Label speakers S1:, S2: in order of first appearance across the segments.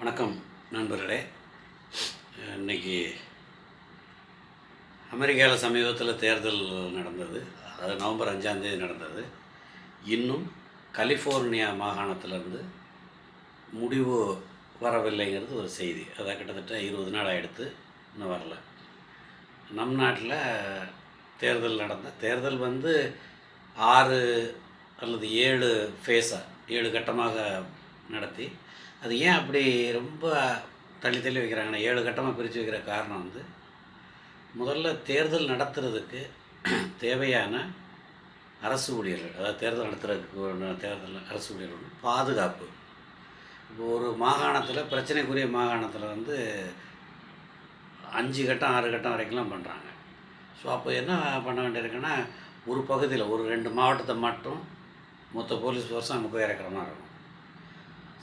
S1: வணக்கம் நண்பர்களே. இன்னைக்கு அமெரிக்காவில் சமீபத்தில் தேர்தல் நடந்தது. அது நவம்பர் அஞ்சாந்தேதி நடந்தது. இன்னும் கலிஃபோர்னியா மாகாணத்திலேருந்து முடிவு வரவில்லைங்கிறது ஒரு செய்தி. அதான் கிட்டத்தட்ட இருபது நாள் ஆகிடுத்து இன்னும் வரல. நம் நாட்டில் தேர்தல் நடந்த தேர்தல் வந்து ஆறு அல்லது ஏழு ஃபேஸாக ஏழு கட்டமாக நடத்தி அது ஏன் அப்படி ரொம்ப தள்ளி தள்ளி வைக்கிறாங்கன்னா ஏழு கட்டமாக பிரித்து வைக்கிற காரணம் வந்து முதல்ல தேர்தல் நடத்துறதுக்கு தேவையான அரசு ஊழியர்கள் அதாவது தேர்தல் நடத்துறதுக்கு தேர்தல் அரசு ஊழியர்கள் பாதுகாப்பு. இப்போ ஒரு மாகாணத்தில் பிரச்சனைக்குரிய மாகாணத்தில் வந்து அஞ்சு கட்டம் ஆறு கட்டம் வரைக்கும்லாம் பண்ணுறாங்க ஸோ அப்போ என்ன பண்ண வேண்டியிருக்குன்னா ஒரு பகுதியில் ஒரு ரெண்டு மாவட்டத்தை மட்டும் மொத்த போலீஸ் ஃபோர்ஸும் அங்கே போய் இறக்குற மாதிரி இருக்கும்.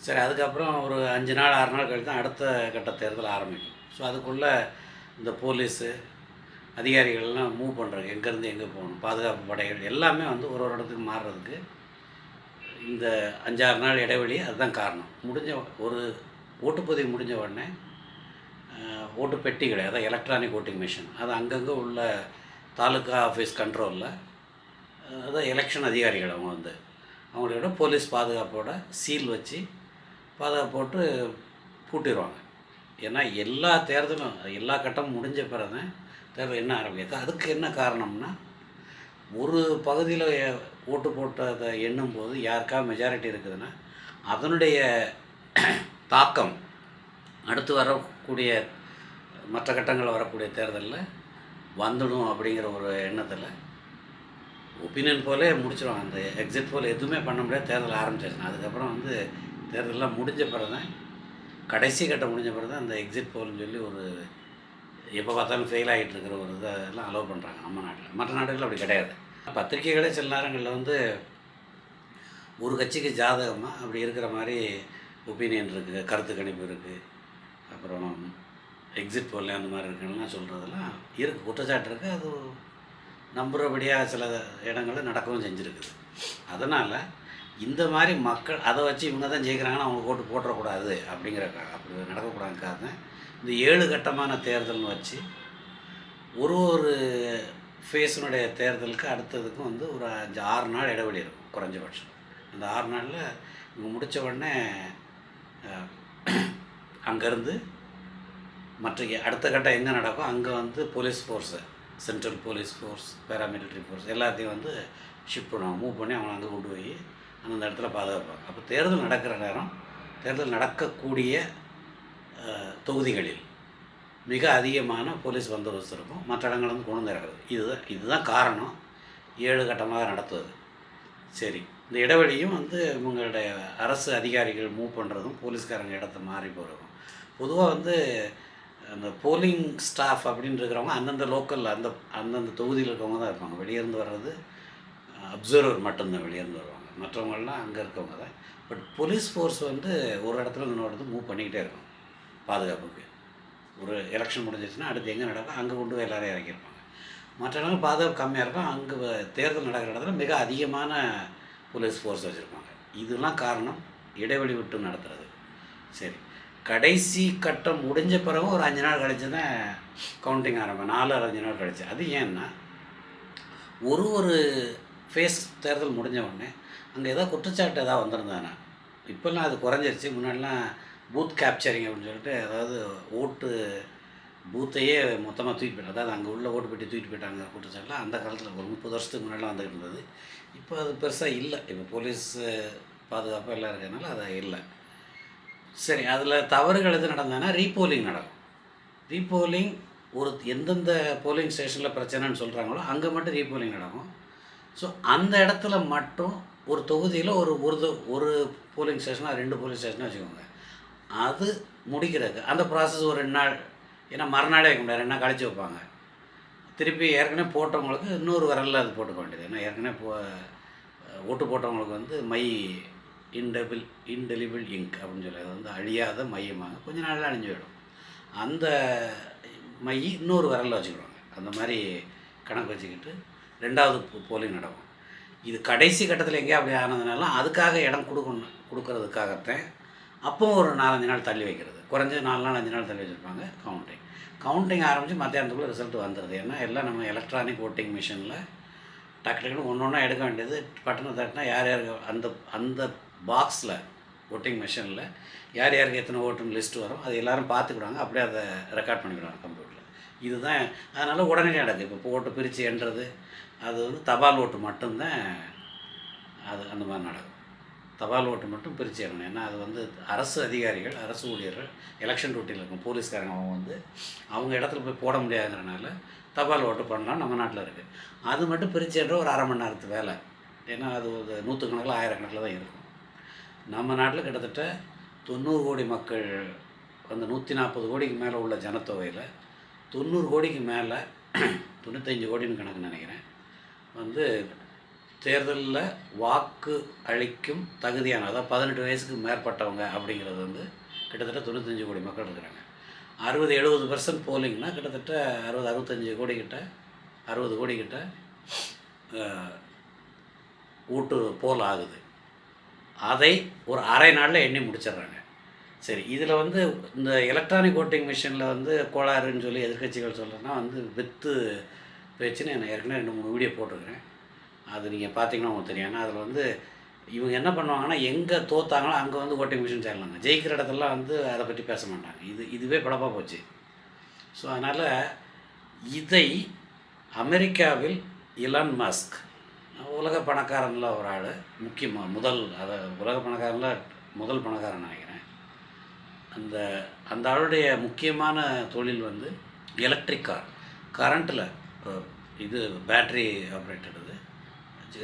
S1: சரி அதுக்கப்புறம் ஒரு அஞ்சு நாள் ஆறு நாள் கழித்து தான் அடுத்த கட்ட தேர்தல் ஆரம்பிக்கும். ஸோ அதுக்குள்ளே இந்த போலீஸு அதிகாரிகள்லாம் மூவ் பண்ணுறாங்க எங்கேருந்து எங்கே போகணும் பாதுகாப்பு படைகள் எல்லாமே வந்து ஒரு ஒரு இடத்துக்கு மாறுறதுக்கு இந்த அஞ்சாறு நாள் இடைவெளி அதுதான் காரணம். முடிஞ்ச ஒரு ஓட்டுப்பதிவு முடிஞ்ச உடனே ஓட்டு ஓட்டு பெட்டிகளை அதாவது எலக்ட்ரானிக் ஓட்டிங் மிஷின் அது அங்கங்கே உள்ள தாலுக்கா ஆஃபீஸ் கண்ட்ரோலில் அதான் எலெக்ஷன் அதிகாரிகள் அவங்க வந்து. அவங்களோட போலீஸ் பாதுகாப்போட சீல் வச்சு பாதுகாப்பு போட்டு பூட்டிடுவாங்க ஏன்னா எல்லா தேர்தலும் எல்லா கட்டமும் முடிஞ்ச பிறகு தேர்தல் என்ன ஆரம்பிக்குது அதுக்கு என்ன காரணம்னா ஒரு பகுதியில் ஓட்டு போட்டதை எண்ணும்போது யாருக்கா மெஜாரிட்டி இருக்குதுன்னா அதனுடைய தாக்கம் அடுத்து வரக்கூடிய மற்ற கட்டங்கள் வரக்கூடிய தேர்தலில் வந்துடும் அப்படிங்கிற ஒரு எண்ணத்தில் ஒப்பீனியன் போலே முடிச்சிடும் அந்த எக்ஸிட் போல் எதுவுமே பண்ண முடியாது. தேர்தல் ஆரம்பிச்சிருச்சு அதுக்கப்புறம் வந்து தேர்தலெலாம் முடிஞ்ச பிறகு தான் கடைசி கட்டம் முடிஞ்ச பிறகு தான் அந்த எக்ஸிட் போல்னு சொல்லி ஒரு எப்போ பார்த்தாலும் ஃபெயில் ஆகிட்டு இருக்கிற ஒரு இதெல்லாம் அலோவ் பண்ணுறாங்க நம்ம நாட்டில். மற்ற நாடுகளில் அப்படி கிடையாது. பத்திரிகைகளே சில நேரங்களில் வந்து ஒரு கட்சிக்கு ஜாதகமாக அப்படி இருக்கிற மாதிரி ஒப்பீனியன் இருக்குது கருத்து கணிப்பு இருக்குது அப்புறம் எக்ஸிட் போல் அந்த மாதிரி இருக்குன்னா சொல்கிறதெல்லாம் இருக்குது குற்றச்சாட்டு இருக்குது அது நம்புகிறபடியாக சில இடங்களில் நடக்கவும் செஞ்சுருக்குது. அதனால் இந்த மாதிரி மக்கள் அதை வச்சு இவங்க தான் ஜெயிக்கிறாங்கன்னா அவங்க ஓட்டு போட்டுறக்கூடாது அப்படிங்கிற அப்படி நடக்கக்கூடாதுக்காக தான் இந்த ஏழு கட்டமான தேர்தல்னு வச்சு ஒரு ஒரு ஃபேஸினுடைய தேர்தலுக்கு அடுத்ததுக்கும் வந்து ஒரு அஞ்சு ஆறு நாள் இடைவெளி இருக்கும் குறைஞ்சபட்சம். அந்த ஆறு நாளில் இவங்க முடித்த உடனே அங்கேருந்து மற்ற அடுத்த கட்டம் எங்கே நடக்கும்? அங்கே வந்து police force central police force paramilitary force எல்லாத்தையும் வந்து ஷிஃப்ட் பண்ணுவாங்க மூவ் பண்ணி அவங்கள அங்கே கொண்டு போய் அந்தந்த இடத்துல பாதுகாப்பாங்க அப்போ தேர்தல் நடக்கிற நேரம் தேர்தல் நடக்கக்கூடிய தொகுதிகளில் மிக அதிகமான போலீஸ் பந்தோபஸ்து இருக்கும். மற்ற இடங்கள் வந்து கொண்டு வந்து இறக்குறது. இதுதான் இதுதான் காரணம். ஏழு கட்டமாக நடத்துவது. சரி. இந்த இடைவெளியும் வந்து இவங்களுடைய அரசு அதிகாரிகள் மூவ் பண்ணுறதும் போலீஸ்காரங்க இடத்த மாறி போகிறதும் பொதுவாக வந்து அந்த போலிங் ஸ்டாஃப் அப்படின்னு இருக்கிறவங்க அந்தந்த லோக்கலில் அந்த அந்தந்த தொகுதியில் இருக்கவங்க தான் இருப்பாங்க. வெளியேருந்து வர்றது அப்சர்வர் மட்டும்தான் வெளியேருந்து வருவாங்க. மற்றவங்கள்லாம் அங்கே இருக்கவங்க தான். பட் போலீஸ் ஃபோர்ஸ் வந்து ஒரு இடத்துல இன்னொரு இடத்துல மூவ் பண்ணிக்கிட்டே இருக்கும். பாதுகாப்புக்கு. ஒரு எலெக்ஷன் முடிஞ்சிச்சுன்னா அடுத்து எங்கே நடக்கும் அங்கே கொண்டு போய் எல்லோரும் இறக்கியிருப்பாங்க. மற்ற இடங்கள் பாதுகாப்பு கம்மியாக இருக்கும். அங்கே தேர்தல் நடக்கிற இடத்துல மிக அதிகமான போலீஸ் ஃபோர்ஸ் வச்சுருப்பாங்க. இதெல்லாம் காரணம். இடைவெளி விட்டு நடத்துறது. சரி. கடைசி கட்டம் முடிஞ்ச பிறகு ஒரு அஞ்சு நாள் கழிச்சு தான் கவுண்டிங் ஆரம்பம். நாலு அஞ்சு நாள் கழிச்சு. அது ஏன்னா ஒரு ஒரு ஃபேஸ் தேர்தல் முடிஞ்ச உடனே அங்கே ஏதோ குற்றச்சாட்டு ஏதாவது வந்திருந்தானா? இப்போல்லாம் அது குறைஞ்சிருச்சு. முன்னாடிலாம் பூத் கேப்சரிங் அப்படின்னு சொல்லிட்டு அதாவது ஓட்டு பூத்தையே மொத்தமாக தூக்கிட்டு போயிட்டாங்க. அதாவது அங்கே உள்ள ஓட்டு பெட்டி தூக்கிட்டு போயிட்டாங்க குற்றச்சாட்டுலாம் அந்த காலத்தில் ஒரு முப்பது வருஷத்துக்கு முன்னாடிலாம் வந்துகிட்டு இருந்தது. இப்போ அது பெருசாக இல்லை. இப்போ போலீஸ் பாதுகாப்பு எல்லாம் இருக்கிறதுனால அது இல்லை. சரி அதில் தவறுகள் எது நடந்ததுன்னா ரீபோலிங் நடக்கும். ரீபோலிங் ஒரு எந்தெந்த போலிங் ஸ்டேஷனில் பிரச்சனைன்னு சொல்கிறாங்களோ அங்கே மட்டும் ரீபோலிங் நடக்கும். ஸோ அந்த இடத்துல மட்டும் ஒரு தொகுதியில் ஒரு ஒரு ஒரு போலிங் ஸ்டேஷனாக ரெண்டு போலிங் ஸ்டேஷனாக வச்சுக்கோங்க. அது முடிக்கிறதுக்கு அந்த ப்ராசஸ் ஒரு ரெண்டு நாள் ஏன்னா மறுநாளே வைக்க முடியாது. ரெண்டு நாள் கழிச்சு வைப்பாங்க. திருப்பி ஏற்கனவே போட்டவங்களுக்கு இன்னொரு விரலில் அது போட்டுக்க வேண்டியது. ஏன்னா ஏற்கனவே போ ஓட்டு போட்டவங்களுக்கு வந்து மை இன்டெபிள் இன்டெலிபிள் இங்க் அப்படின்னு சொல்லி அது வந்து அழியாத மையமாக கொஞ்ச நாளில் அழிஞ்சு போயிடும். அந்த மை இன்னொரு விரலில் வச்சுக்கிடுவாங்க. அந்த மாதிரி கணக்கு வச்சுக்கிட்டு ரெண்டாவது போலிங் நடக்கும். இது கடைசி கட்டத்தில் எங்கேயா அப்படி ஆனதுனால அதுக்காக இடம் கொடுக்கணும் கொடுக்கறதுக்காகத்தான் அப்போ ஒரு நாலஞ்சு நாள் தள்ளி வைக்கிறது. குறைஞ்சது நாலு நாள் அஞ்சு நாள் தள்ளி வச்சுருப்பாங்க கவுண்டிங் கவுண்டிங் ஆரம்பித்து மத்தியானத்துக்குள்ளே ரிசல்ட் வந்துடுது ஏன்னா எல்லாம் நம்ம எலக்ட்ரானிக் ஓட்டிங் மிஷினில் டக்கு டக்குன்னு ஒன்று ஒன்றா எடுக்க வேண்டியது பட்டனை தட்டினா யார் யாருக்கு அந்த அந்த பாக்ஸில் ஓட்டிங் மிஷினில் யார் யாருக்கு எத்தனை ஓட்டுன்னு லிஸ்ட் வரும் அது எல்லோரும் பார்த்துக்கிடுவாங்க. அப்படியே அதை ரெக்கார்ட் பண்ணிக்கிடுவாங்க கம்ப்யூட்டர் இதுதான். அதனால் உடனே நடக்குது இப்போ ஓட்டு பிரித்து என்றது அது வந்து தபால் ஓட்டு மட்டும்தான் அது அந்த மாதிரி நடக்கும். தபால் ஓட்டு மட்டும் பிரித்து எண்ணணும் ஏன்னா அது வந்து அரசு அதிகாரிகள் அரசு ஊழியர்கள் எலெக்ஷன் டியூட்டியில் இருக்கும். போலீஸ்காரங்க அவங்க வந்து அவங்க இடத்துல போய் போட முடியாதுங்கிறனால தபால் ஓட்டு பண்ணலாம் நம்ம நாட்டில் இருக்குது அது மட்டும் பிரித்து என்ற ஒரு அரை மணி நேரத்து வேலை. ஏன்னா அது ஒரு நூற்றுக்கணக்கில் ஆயிரக்கணக்கில் தான் இருக்கும். நம்ம நாட்டில் கிட்டத்தட்ட தொண்ணூறு கோடி மக்கள் அந்த நூற்றி நாற்பது கோடிக்கு மேலே உள்ள ஜனத்தொகையில் தொண்ணூறு கோடிக்கு மேலே தொண்ணூத்தஞ்சு கோடின்னு கணக்கு நினைக்கிறேன். வந்து தேர்தலில் வாக்கு அளிக்கும் தகுதியான அதாவது பதினெட்டு வயசுக்கு மேற்பட்டவங்க அப்படிங்கிறது வந்து கிட்டத்தட்ட தொண்ணூத்தஞ்சு கோடி மக்கள் இருக்கிறாங்க. அறுபது எழுபது பர்சன்ட் போலிங்னா கிட்டத்தட்ட அறுபது அறுபத்தஞ்சு கோடி கிட்ட அறுபது கோடி கிட்ட ஊட்டு போல் ஆகுது. அதை ஒரு அரை நாளில் எண்ணி முடிச்சிடுறாங்க. சரி இதில் வந்து இந்த எலக்ட்ரானிக் ஓட்டிங் மிஷினில் வந்து கோளாறுன்னு சொல்லி எதிர்க்கட்சிகள் சொல்கிறேன்னா வந்து வித்து பேச்சுன்னு நான் ஏற்கனவே ரெண்டு மூணு வீடியோ போட்டிருக்கிறேன். அது நீங்கள் பார்த்தீங்கன்னா உங்களுக்கு தெரியும். ஏன்னா அதில் வந்து இவங்க என்ன பண்ணுவாங்கன்னா எங்கே தோத்தாங்களோ அங்கே வந்து ஓட்டிங் மிஷின் சேரலாங்க. ஜெயிக்கிற இடத்துலலாம் வந்து அதை பற்றி பேச மாட்டாங்க. இது இதுவே படப்பாக போச்சு. ஸோ அதனால் இதை அமெரிக்காவில் இலான் மஸ்க் உலக பணக்காரனில் ஒரு ஆள் முக்கியமாக முதல் அதை உலக பணக்காரனில் முதல் பணக்காரன் நினைக்கிறேன் அந்த அந்த ஆளுடைய முக்கியமான தொழில் வந்து எலக்ட்ரிக் கார் கரண்ட்டில் இது பேட்ரி ஆப்ரேட்டட் இது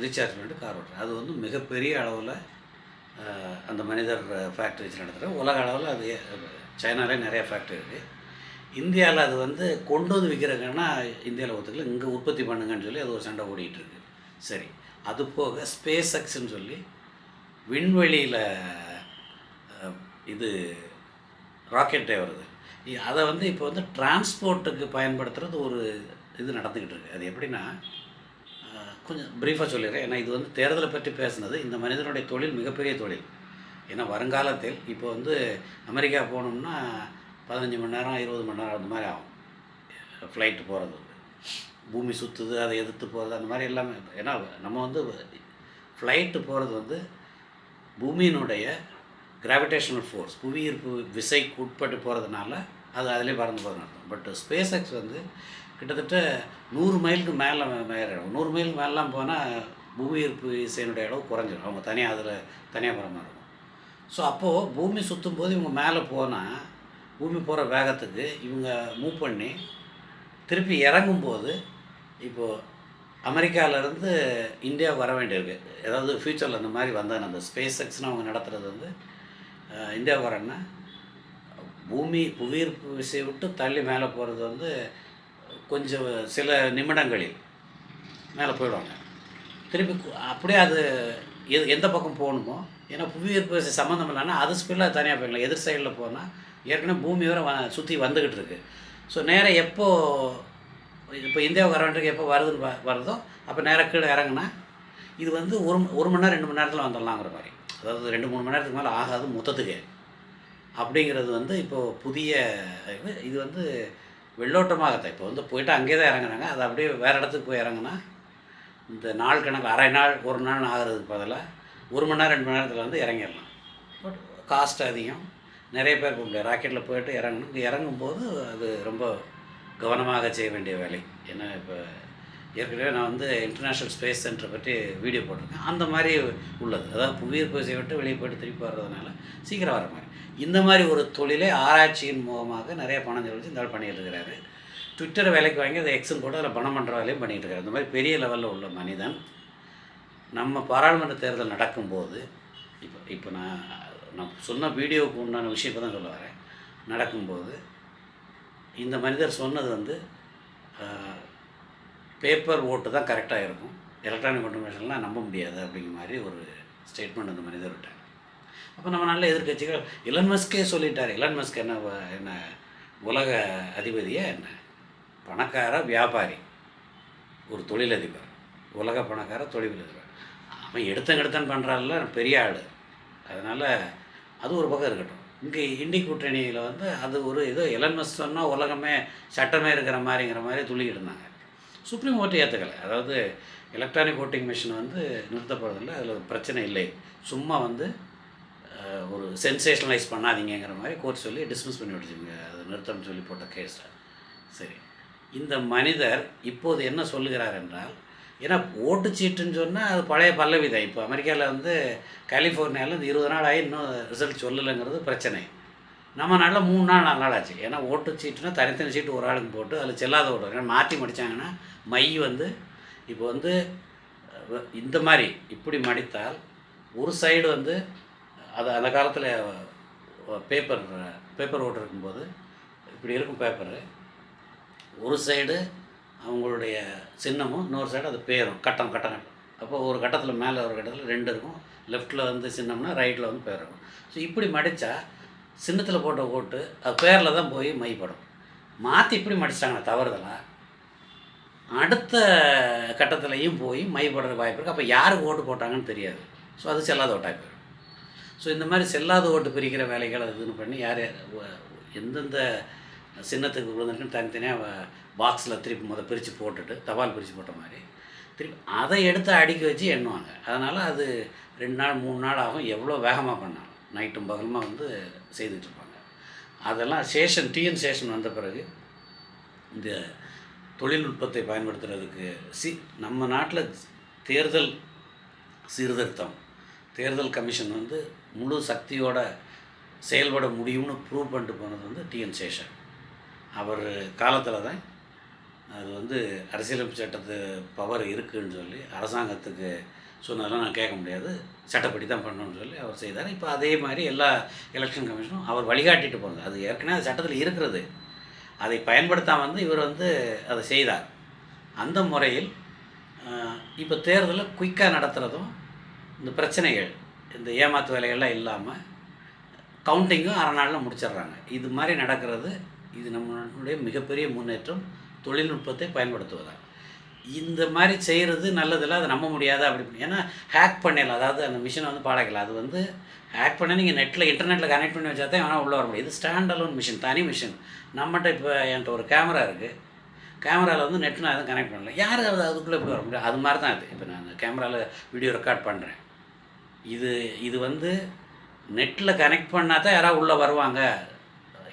S1: ரீசார்ஜ் பண்ணிட்டு கார் ஓட்டுறது அது வந்து மிகப்பெரிய அளவில் அந்த மனிதர் ஃபேக்ட்ரிஸ் நடத்துகிற உலக அளவில் அது சைனாலே நிறைய ஃபேக்ட்ரி இருக்குது இந்தியாவில் அது வந்து கொண்டு வந்து விற்கிறாங்கன்னா இந்தியாவில் ஒத்துக்கல. இங்கே உற்பத்தி பண்ணுங்கன்னு சொல்லி அது ஒரு சண்டை ஓடிட்டு சரி. அது போக ஸ்பேஸ் எக்ஸ்ன்னு சொல்லி விண்வெளியில் இது ராக்கெட்டே வருது. இ- அதை வந்து இப்போ வந்து டிரான்ஸ்போர்ட்டுக்கு பயன்படுத்துகிறது ஒரு இது நடந்துக்கிட்டு இருக்குது அது எப்படின்னா கொஞ்சம் ப்ரீஃபாக சொல்லிடுறேன். ஏன்னா இது வந்து தேர்தலை பற்றி பேசுனது. இந்த மனிதனுடைய தொழில் மிகப்பெரிய தொழில். ஏன்னா வருங்காலத்தில் இப்போ வந்து அமெரிக்கா போகணும்னா பதினஞ்சு மணி நேரம் இருபது மணி நேரம் அந்த மாதிரி ஆகும். ஃப்ளைட்டு போகிறது பூமி சுற்றுது அதை எதிர்த்து போகிறது அந்த மாதிரி எல்லாமே. ஏன்னா நம்ம வந்து ஃப்ளைட்டு போகிறது வந்து பூமியினுடைய கிராவிடேஷனல் ஃபோர்ஸ் புவியீர்ப்பு விசைக்கு உட்பட்டு போகிறதுனால அது அதிலே பறந்து போகிறது அர்த்தம். பட் ஸ்பேஸ் எக்ஸ் வந்து கிட்டத்தட்ட நூறு மைலுக்கு மேலே மேறிடும் நூறு மைலுக்கு மேலாம் போனால் புவியீர்ப்பு விசையினுடைய அளவு குறைஞ்சிடும் அவங்க தனியாக அதில் தனியாக போகிற மாதிரி இருக்கும். ஸோ அப்போது பூமி சுற்றும் போது இவங்க மேலே போனால் பூமி போகிற வேகத்துக்கு இவங்க மூவ் பண்ணி திருப்பி இறங்கும்போது இப்போது அமெரிக்காவிலேருந்து இந்தியாவுக்கு வர வேண்டியிருக்கு. ஏதாவது ஃப்யூச்சரில் இந்த மாதிரி வந்தாங்க அந்த ஸ்பேஸ் எக்ஸ்னு அவங்க நடத்துகிறது வந்து அஹ், இந்தியாவுக்கு பூமி புவியீர்ப்பு விசையை விட்டு தள்ளி மேலே போகிறது வந்து கொஞ்சம் சில நிமிடங்களில் மேலே போயிடுவாங்க. திருப்பி அப்படியே அது எது எந்த பக்கம் போகணுமோ ஏன்னா புவியீர்ப்பு விசை சம்மந்தம் இல்லைன்னா அது ஸ்பீடில் தனியாக போயிடலாம். எதிர் சைடில் போனால் ஏற்கனவே பூமி வர வ சுற்றி வந்துக்கிட்டு இருக்கு. ஸோ நேராக எப்போ இப்போ இந்தியாவுக்கு வர எப்போ வருதுன்னு வ- வருதோ அப்போ நேராக கீழே இறங்குனா இது வந்து ஒரு ஒரு மணி நேரம் ரெண்டு மணி நேரத்தில் வந்துடலாங்கிற மாதிரி. அதாவது ரெண்டு மூணு மணி நேரத்துக்கு மேலே ஆகாது மொத்தத்துக்கு. அப்படிங்கிறது வந்து இப்போது புதிய இது இது வந்து வெள்ளோட்டமாகத்தான். இப்போ வந்து போயிட்டு அங்கேயே தான் இறங்குறாங்க. அது அப்படியே வேறு இடத்துக்கு போய் இறங்குனா இந்த நாள் கணக்கு அரை நாள் ஒரு நாள் ஆகிறதுக்கு பதிலாக ஒரு மணி நேரம் ரெண்டு மணி நேரத்தில் வந்து இறங்கிடலாம். பட் காஸ்ட் அதிகம். நிறைய பேர் போக முடியாது. ராக்கெட்டில் போயிட்டு இறங்கணும். இங்கே இறங்கும்போது அது ரொம்ப கவனமாக செய்ய வேண்டிய வேலை. ஏன்னா இப்போ ஏற்கனவே நான் வந்து இன்டர்நேஷ்னல் ஸ்பேஸ் சென்டர் பற்றி வீடியோ போட்டிருக்கேன். அந்த மாதிரி உள்ளது. அதாவது புவியீர்ப்பு விசை விட்டு வெளியே போயிட்டு திருப்பி வர்றதுனால சீக்கிரம் வர மாதிரி. இந்த மாதிரி ஒரு தொழிலை ஆராய்ச்சியின் மூலமாக நிறைய பணம் செலவழிச்சு இந்த ஆள் பண்ணிட்டு இருக்கிறாரு. ட்விட்டரை வேலைக்கு வாங்கி அதை எக்ஸும் போட்டு அதில் பணம் பண்ணுற வேலையும் பண்ணிகிட்டு இருக்காரு. இந்த மாதிரி பெரிய லெவலில் உள்ள மனிதன். நம்ம பாராளுமன்ற தேர்தல் நடக்கும்போது இப்போ இப்போ நான் நான் சொன்ன வீடியோவுக்கு உண்டான விஷயத்தை தான் சொல்ல வரேன். நடக்கும்போது இந்த மனிதர் சொன்னது வந்து பேப்பர் ஓட்டு தான் கரெக்டாக இருக்கும். எலக்ட்ரானிக் இன்ஃபர்மேஷன்லாம் நம்ப முடியாது அப்படிங்கிற மாதிரி ஒரு ஸ்டேட்மெண்ட் அந்த மனிதர் விட்டார். அப்போ நம்ம நல்ல எதிர்க்கட்சிகள் இலன் மஸ்கே சொல்லிட்டார். இலன் மஸ்க் என்ன என்ன உலக அதிபதியாக என்ன? பணக்கார வியாபாரி. ஒரு தொழிலதிபர். உலக பணக்கார தொழிலதிபர். அவன் எடுத்தன் எடுத்தன் பண்ணுறான்ல பெரிய ஆள். அதனால் அது ஒரு பக்கம் இருக்கட்டும். இங்கே இண்டி கூட்டணியில் வந்து அது ஒரு ஏதோ எலன்மஸ் சொன்னால் உலகமே சட்டமே இருக்கிற மாதிரிங்கிற மாதிரி துள்ளிக்கிட்டு இருந்தாங்க. சுப்ரீம் கோர்ட்டு ஏற்றுக்கலை அதாவது எலக்ட்ரானிக் ஓட்டிங் மிஷின் வந்து நிறுத்தப்படுறதில்ல. அதில் ஒரு பிரச்சனை இல்லை. சும்மா வந்து ஒரு சென்சேஷனலைஸ் பண்ணாதீங்கங்கிற மாதிரி கோர்ட் சொல்லி டிஸ்மிஸ் பண்ணி விட்டுச்சுங்க அது நிறுத்தம்னு சொல்லி போட்ட கேஸை சரி. இந்த மனிதர் இப்போது என்ன சொல்லுகிறார் என்றால் ஏன்னா ஓட்டுச்சீட்டுன்னு சொன்னால் அது பழைய பல்லவி தான். இப்போ அமெரிக்காவில் வந்து கலிஃபோர்னியாவில் இந்த இருபது நாள் ஆகி இன்னும் ரிசல்ட் சொல்லலைங்கிறது பிரச்சனை. நம்ம நாளில் மூணு நாள் நாலு நாள் ஆச்சு. ஏன்னா ஓட்டுச்சீட்டுனா தனித்தனி சீட்டு ஒரு ஆளுக்கு போட்டு அதில் செல்லாத ஓட்டுறாங்க ஏன்னா மாற்றி மடித்தாங்கன்னா மை வந்து இப்போ வந்து இந்த மாதிரி இப்படி மடித்தால் ஒரு சைடு வந்து அது அந்த காலத்தில் பேப்பர் பேப்பர் ஓட்டு இருக்கும்போது இப்படி இருக்கும் பேப்பரு ஒரு சைடு அவங்களுடைய சின்னமும் இன்னொரு சைடு அது பேரும் கட்டம் கட்டம் கட்டம். அப்போ ஒரு கட்டத்தில் மேலே ஒரு கட்டத்தில் ரெண்டு இருக்கும். லெஃப்ட்டில் வந்து சின்னம்னா ரைட்டில் வந்து பேர் இருக்கும். ஸோ இப்படி மடித்தா சின்னத்தில் போட்ட ஓட்டு அது பேரில் தான் போய் மைப்படும் மாற்றி இப்படி மடிச்சிட்டாங்கன்னா தவறுதலாக அடுத்த கட்டத்துலையும் போய் மைப்படுற வாய்ப்பு இருக்குது அப்போ யாருக்கு ஓட்டு போட்டாங்கன்னு தெரியாது. ஸோ அது செல்லாத ஓட்டாக போயிடும் ஸோ இந்த மாதிரி செல்லாத ஓட்டு பிரிக்கிற வேலைகள் அது இதுன்னு பண்ணி யார் யார் எந்தெந்த சின்னத்துக்கு விழுந்திருக்குன்னு தனித்தனியாக பாக்ஸில் திருப்பி முதல் பிரித்து போட்டுட்டு தபால் பிரித்து போட்ட மாதிரி திருப்பி அதை எடுத்து அடுக்கி வச்சு எண்ணுவாங்க. அதனால் அது ரெண்டு நாள் மூணு நாள் ஆகும். எவ்வளோ வேகமாக பண்ணாலும். நைட்டும் பகலுமாக வந்து செய்துட்ருப்பாங்க அதெல்லாம் சேஷன் டிஎன் சேஷன் வந்த பிறகு இந்த தொழில்நுட்பத்தை பயன்படுத்துறதுக்கு சி நம்ம நாட்டில் தேர்தல் சீர்திருத்தம் தேர்தல் கமிஷன் வந்து முழு சக்தியோட செயல்பட முடியும்னு ப்ரூவ் பண்ணிட்டு போனது வந்து டிஎன் சேஷன். அவர் காலத்தில் தான் அது வந்து அரசியலமைப்பு சட்டத்து பவர் இருக்குதுன்னு சொல்லி அரசாங்கத்துக்கு சொன்னதெல்லாம் நான் கேட்க முடியாது. சட்டப்படி தான் பண்ணணும்னு சொல்லி அவர் செய்தார். இப்போ அதே மாதிரி எல்லா எலெக்ஷன் கமிஷனும் அவர் வழிகாட்டிட்டு போனது. அது ஏற்கனவே அது சட்டத்தில் இருக்கிறது. அதை பயன்படுத்தாமல் வந்து இவர் வந்து அதை செய்தார். அந்த முறையில் இப்போ தேர்தலை குயிக்காக நடத்துகிறதும் இந்த பிரச்சனைகள் இந்த ஏமாத்து வேலைகள்லாம் இல்லாமல் கவுண்டிங்கும் அரை நாளில் முடிச்சிடுறாங்க. இது மாதிரி நடக்கிறது இது நம்மளுடைய மிகப்பெரிய முன்னேற்றம் தொழில்நுட்பத்தை பயன்படுத்துவதா. இந்த மாதிரி செய்கிறது நல்லதில்ல அதை நம்ப முடியாது? அப்படி ஏன்னா ஹேக் பண்ணிடலாம். அதாவது அந்த மிஷினை வந்து பாடக்கலாம் அது வந்து ஆக்ட் பண்ண நீங்கள் நெட்டில் இன்டர்நெட்டில் கனெக்ட் பண்ணி வச்சா தான் வேணால் உள்ளே வர முடியும். இது ஸ்டாண்ட் அலோன் மிஷின் தனி மிஷின் நம்மகிட்ட இப்போ என்கிட்ட ஒரு கேமரா இருக்குது கேமராவில் வந்து நெட்டு நான் எதுவும் கனெக்ட் பண்ணல. யார் அது அதுக்குள்ளே போய் வர முடியும்? அது மாதிரி தான் அது இப்போ நான் கேமராவில் வீடியோ ரெக்கார்ட் பண்ணுறேன் இது இது வந்து நெட்டில் கனெக்ட் பண்ணால் தான் யாராவது உள்ளே வருவாங்க.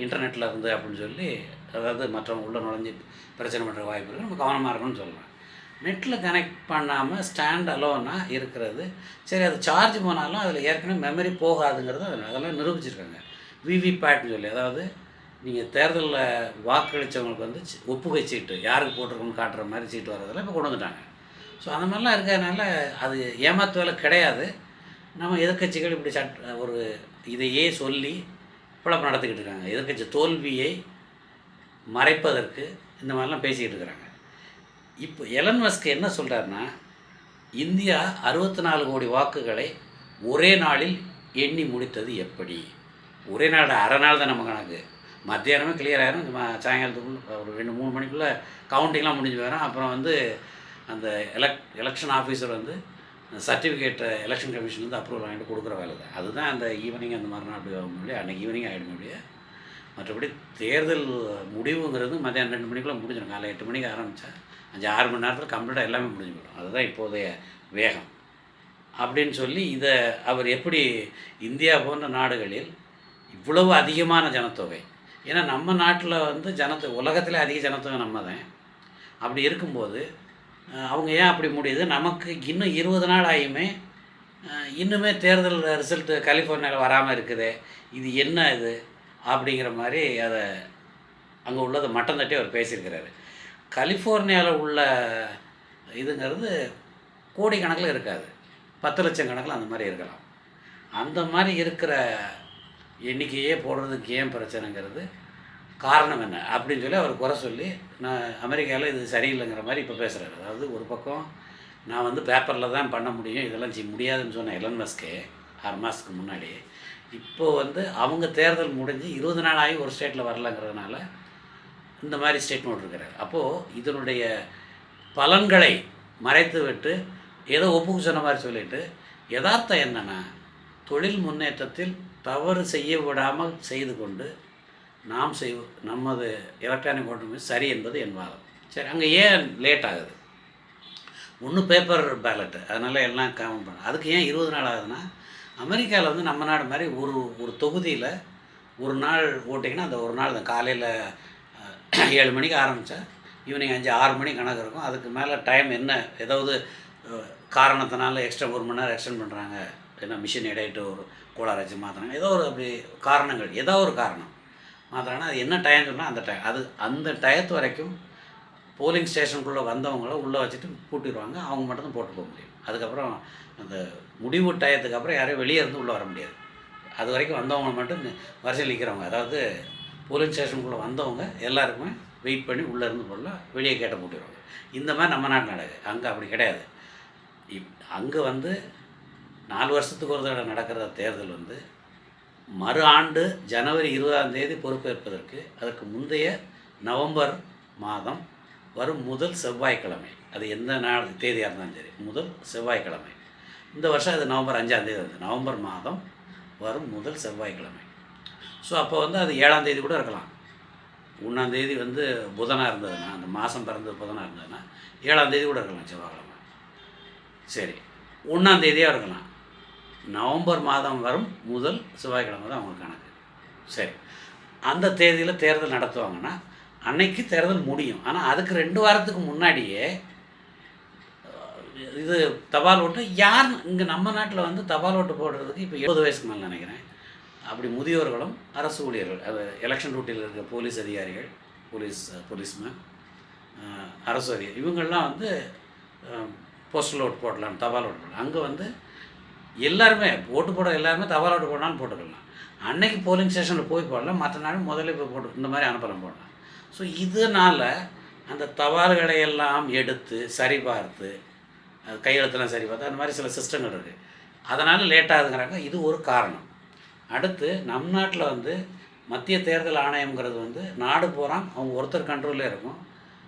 S1: இன்டர்நெட்டில் இருந்து அப்படின்னு சொல்லி அதாவது மற்றவங்க உள்ளே நுழைஞ்சு பிரச்சனை பண்ணுற வாய்ப்பு இருக்குது நம்ம கவனமாக இருக்கணும்னு சொல்கிறேன் நெட்டில் கனெக்ட் பண்ணாமல் ஸ்டாண்ட் அலோனாக இருக்கிறது. சரி அது சார்ஜ் போனாலும் அதில் ஏற்கனவே மெமரி போகாதுங்கிறது அதெல்லாம் நிரூபிச்சிருக்காங்க. விவிபேட்னு சொல்லி அதாவது நீங்கள் தேர்தலில் வாக்களித்தவங்களுக்கு வந்து ஒப்புகை சீட்டு யாருக்கு போட்டிருக்கோன்னு காட்டுற மாதிரி சீட்டு வர்றதெல்லாம் இப்போ கொண்டு வந்துட்டாங்க. ஸோ அந்த மாதிரிலாம் இருக்கிறதுனால அது ஏமாத்து வேலை கிடையாது. நம்ம எதிர்க்கட்சிகள் இப்படி சட் ஒரு இதையே சொல்லி பிழப்பு நடத்திக்கிட்டு இருக்காங்க. எதிர்க்கட்சி தோல்வியை மறைப்பதற்கு இந்த மாதிரிலாம் பேசிக்கிட்டு இருக்கிறாங்க. இப்போ எலன் மஸ்க் என்ன சொல்கிறாருன்னா இந்தியா அறுபத்தி நாலு கோடி வாக்குகளை ஒரே நாளில் எண்ணி முடித்தது எப்படி? ஒரே நாள் அரை நாள் தான் நம்ம கணக்கு மத்தியானமே கிளியர் ஆகிரும் ம- ஒரு ரெண்டு மூணு மணிக்குள்ளே கவுண்டிங்லாம் முடிஞ்சு போயிடும் அப்புறம் வந்து அந்த எலக் எலெக்ஷன் ஆஃபீஸர் வந்து சர்டிஃபிகேட்டை எலெக்ஷன் கமிஷன் வந்து அப்ரூவல் வாங்கிட்டு கொடுக்குற வேலை தான். அதுதான் அந்த ஈவினிங் அந்த மாதிரி அப்படி ஆகும் முடியும் அன்றைக்கி ஈவினிங் ஆகிடும் முடியும் மற்றபடி தேர்தல் முடிவுங்கிறது மதியானம் ரெண்டு மணிக்குள்ளே முடிஞ்சிடும். காலை எட்டு மணிக்கு ஆரம்பித்தா அஞ்சு ஆறு மணி நேரத்தில் கம்ப்ளீட்டாக எல்லாமே முடிஞ்சு போயிடும். அதுதான் இப்போதைய வேகம். அப்படின்னு சொல்லி இதை அவர் எப்படி இந்தியா போன்ற நாடுகளில் இவ்வளவு அதிகமான ஜனத்தொகை ஏன்னா நம்ம நாட்டில் வந்து ஜனத்தொகை உலகத்தில் அதிக ஜனத்தொகை நம்ம தான் அப்படி இருக்கும்போது அவங்க ஏன் அப்படி முடியுது? நமக்கு இன்னும் இருபது நாள் ஆகியுமே இன்னுமே தேர்தல் ரிசல்ட்டு கலிஃபோர்னியாவில் வராமல் இருக்குது. இது என்ன இது? அப்படிங்கிற மாதிரி அதை அங்கே உள்ளதை மட்டம் தட்டி அவர் பேசியிருக்கிறாரு. கலிஃபோர்னியாவில் உள்ள இதுங்கிறது கோடிக்கணக்கில் இருக்காது. பத்து லட்சம் கணக்கில் அந்த மாதிரி இருக்கலாம். அந்த மாதிரி இருக்கிற எண்ணிக்கையே போடுறதுக்கு ஏன் பிரச்சனைங்கிறது காரணம் என்ன? அப்படின்னு சொல்லி அவர் குறை சொல்லி நான் அமெரிக்காவில் இது சரியில்லைங்கிற மாதிரி இப்போ பேசுகிறாரு அதாவது ஒரு பக்கம் நான் வந்து பேப்பரில் தான் பண்ண முடியும் இதெல்லாம் செய்ய முடியாதுன்னு சொன்ன எலன் மஸ்கே ஆறு மாதத்துக்கு முன்னாடி. இப்போது வந்து அவங்க தேர்தல் முடிஞ்சு இருபது நாள் ஆகி ஒரு ஸ்டேட்டில் வரலங்கிறதுனால இந்த மாதிரி ஸ்டேட்மெண்ட் இருக்கிறார் அப்போது இதனுடைய பலன்களை மறைத்து விட்டு ஏதோ ஒப்புக்கு சொன்ன மாதிரி சொல்லிட்டு யதார்த்தம் என்னென்னா தொழில் முன்னேற்றத்தில் தவறு செய்ய விடாமல் செய்து கொண்டு நாம் செய் நமது எலக்ட்ரானிக் ஓட்டுமே சரி என்பது என் வாதம். சரி அங்கே ஏன் லேட் ஆகுது? ஒன்று பேப்பர் பேலட்டு அதனால் எல்லாம் காமன் பண்ண. அதுக்கு ஏன் இருபது நாள் ஆகுதுன்னா அமெரிக்காவில் வந்து நம்ம நாடு மாதிரி ஒரு ஒரு தொகுதியில் ஒரு நாள் ஓட்டிங்கன்னா அந்த ஒரு நாள் தான். காலையில் ஏழு மணிக்கு ஆரம்பித்தா ஈவினிங் அஞ்சு ஆறு மணி கணக்கு இருக்கும். அதுக்கு மேலே டைம் என்ன? ஏதாவது காரணத்தினால எக்ஸ்ட்ரா ஒரு மணி நேரம் எக்ஸ்டெண்ட் பண்ணுறாங்க ஏன்னா மிஷின் இடையிட்டு ஒரு கோளாறு வச்சு மாற்றுறாங்க ஏதோ ஒரு அப்படி காரணங்கள் ஏதோ ஒரு காரணம். மாற்றுறாங்கன்னா அது என்ன டைம் சொன்னால் அந்த டைம் அது அந்த டயத்து வரைக்கும் போலிங் ஸ்டேஷனுக்குள்ளே வந்தவங்கள உள்ளே வச்சுட்டு பூட்டிடுவாங்க. அவங்க மட்டும்தான் போட்டு போக முடியும். அதுக்கப்புறம் அந்த முடிவு டயத்துக்கு அப்புறம் யாரையும் வெளியே இருந்து உள்ளே வர முடியாது. அது வரைக்கும் வந்தவங்க மட்டும் வரிசையில் நிற்கிறவங்க அதாவது போலீஸ் ஸ்டேஷனுக்குள்ளே வந்தவங்க எல்லாருக்குமே வெயிட் பண்ணி உள்ளே இருந்து போடலாம் வெளியே கேட்ட போட்டுருவாங்க. இந்த மாதிரி நம்ம நாட்டு நடக்குது அங்கே அப்படி கிடையாது. இப் அங்கே வந்து நாலு வருஷத்துக்கு ஒரு தடவை நடக்கிற தேர்தல் வந்து மறு ஆண்டு ஜனவரி இருபதாம் தேதி பொறுப்பேற்பதற்கு அதற்கு முந்தைய நவம்பர் மாதம் வரும் முதல் செவ்வாய்க்கிழமை. அது எந்த நாள் தேதியாக இருந்தாலும் சரி முதல் செவ்வாய்க்கிழமை. இந்த வருஷம் அது நவம்பர் அஞ்சாம் தேதி வந்து நவம்பர் மாதம் வரும் முதல் செவ்வாய்க்கிழமை. ஸோ அப்போ வந்து அது ஏழாம் தேதி கூட இருக்கலாம். ஒன்றாம் தேதி வந்து புதனாக இருந்ததுன்னா அந்த மாதம் பிறந்தது புதனாக இருந்ததுன்னா ஏழாம் தேதி கூட இருக்கலாம் செவ்வாய்க்கிழமை. சரி ஒன்றாம் தேதியாக இருக்கலாம். நவம்பர் மாதம் வரும் முதல் செவ்வாய்க்கிழமை தான் அவங்களுக்கு கணக்கு. சரி அந்த தேதியில் தேர்தல் நடத்துவாங்கன்னா அன்னைக்கு தேர்தல் முடியும். ஆனால் அதுக்கு ரெண்டு வாரத்துக்கு முன்னாடியே இது தபால் ஓட்டு யார் இங்கே நம்ம நாட்டில் வந்து தபால் ஓட்டு போடுறதுக்கு இப்போ எழுபது வயசுக்கு மேலே நினைக்கிறேன். அப்படி முதியோர்களும் அரசு ஊழியர்கள் அது எலெக்ஷன் ரூட்டில் இருக்க போலீஸ் அதிகாரிகள் போலீஸ் போலீஸ்மேன் அரசு அதிகாரி இவங்கள்லாம் வந்து போஸ்டல் ஓட்டு போடலாம் தபால் ஓட்டு போடலாம். அங்கே வந்து எல்லாருமே ஓட்டு போட எல்லாருமே தபால் ஓட்டு போடலாம்னு போட்டுக்கலாம். அன்னைக்கு போலிங் ஸ்டேஷனில் போய் போடலாம் மற்ற நாள் முதல்ல போய் போட்டு இந்த மாதிரி அனுப்பலாம் போடலாம். ஸோ இதனால் அந்த தபால்களை எல்லாம் எடுத்து சரிபார்த்து கையெழுத்தெல்லாம் சரி பார்த்து அந்த மாதிரி சில சிஸ்டங்கள் இருக்குது அதனால் லேட்டாகுதுங்கிறாங்க இது ஒரு காரணம். அடுத்து நம் நாட்டில் வந்து மத்திய தேர்தல் ஆணையம்ங்கிறது வந்து நாடு பூரா அவங்க ஒருத்தர் கண்ட்ரோலில் இருக்கும்.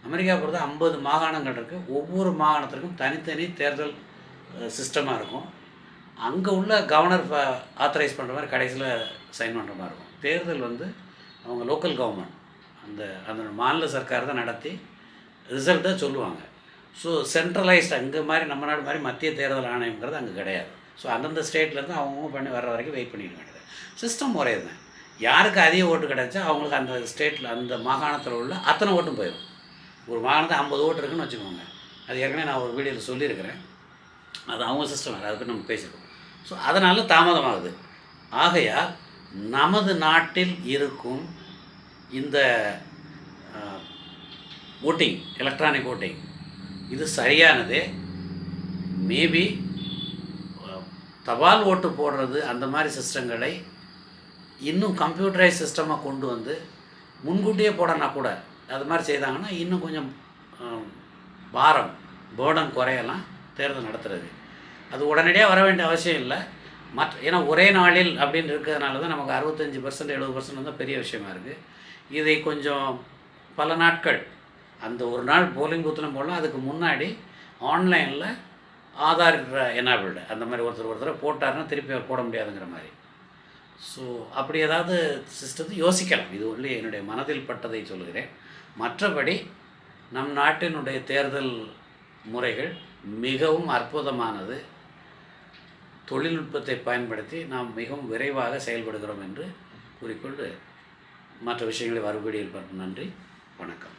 S1: அமெரிக்கா பொறுத்த ஐம்பது மாகாணங்கள் இருக்குது ஒவ்வொரு மாகாணத்திற்கும் தனித்தனி தேர்தல் சிஸ்டமாக இருக்கும். அங்கே உள்ள கவர்னர் ஆத்தரைஸ் பண்ணுற மாதிரி கடைசியில் சைன் பண்ணுற மாதிரி இருக்கும். தேர்தல் வந்து அவங்க லோக்கல் கவர்மெண்ட் அந்த அந்த மாநில சர்க்கார் தான் நடத்தி ரிசல்ட்டை சொல்லுவாங்க. ஸோ சென்ட்ரலைஸ்ட் அங்கே மாதிரி நம்ம நாடு மாதிரி மத்திய தேர்தல் ஆணையங்கிறது அங்கே கிடையாது. ஸோ அந்தந்த ஸ்டேட்லேருந்து அவங்கவுங்க பண்ணி வர்ற வரைக்கும் வெயிட் பண்ணிக்க வேண்டியது. சிஸ்டம் ஒரே தான் யாருக்கு அதிக ஓட்டு கிடைச்சா அவங்களுக்கு அந்த ஸ்டேட்டில் அந்த மாகாணத்தில் உள்ள அத்தனை ஓட்டும் போயிடும். ஒரு மாகாணத்தில் ஐம்பது ஓட்டு இருக்குன்னு வச்சுக்கோங்க. அது ஏற்கனவே நான் ஒரு வீடியோவில் சொல்லியிருக்கிறேன். அது அவங்க சிஸ்டம் வேறு அதுக்கு நம்ம பேசியிருக்கோம் ஸோ அதனால் தாமதமாகுது. ஆகையால் நமது நாட்டில் இருக்கும் இந்த ஓட்டிங் எலக்ட்ரானிக் ஓட்டிங் இது சரியானதே. மேபி தபால் ஓட்டு போடுறது அந்த மாதிரி சிஸ்டங்களை இன்னும் கம்ப்யூட்டரைஸ் சிஸ்டமாக கொண்டு வந்து முன்கூட்டியே போடனா கூட அது மாதிரி செய்தாங்கன்னா இன்னும் கொஞ்சம் பாரம் பேர்டன் குறையலாம் தேர்தல் நடத்துறது. அது உடனடியாக வர வேண்டிய அவசியம் இல்லை. மற்ற ஏன்னா ஒரே நாளில் அப்படின்னு இருக்கிறதுனால தான் நமக்கு அறுபத்தஞ்சி பர்சன்ட் எழுபது பர்சன்ட் வந்து பெரிய விஷயமா இருக்குது இதை கொஞ்சம் பல நாட்கள் அந்த ஒரு நாள் போலிங் பூத்தில் போடலாம். அதுக்கு முன்னாடி ஆன்லைனில் ஆதார் எனாபிள்டு அந்த மாதிரி ஒருத்தர் ஒருத்தர் போட்டாருன்னா திருப்பி போட முடியாதுங்கிற மாதிரி. ஸோ அப்படி ஏதாவது சிஸ்டத்தை யோசிக்கலாம். இது ஒன்லி என்னுடைய மனதில் பட்டதை சொல்கிறேன். மற்றபடி நம் நாட்டினுடைய தேர்தல் முறைகள் மிகவும் அற்புதமானது. தொழில்நுட்பத்தை பயன்படுத்தி நாம் மிகவும் விரைவாக செயல்படுகிறோம் என்று கூறிக்கொண்டு மற்ற விஷயங்களை மறுபடியில் பார்ப்போம் நன்றி. வணக்கம்.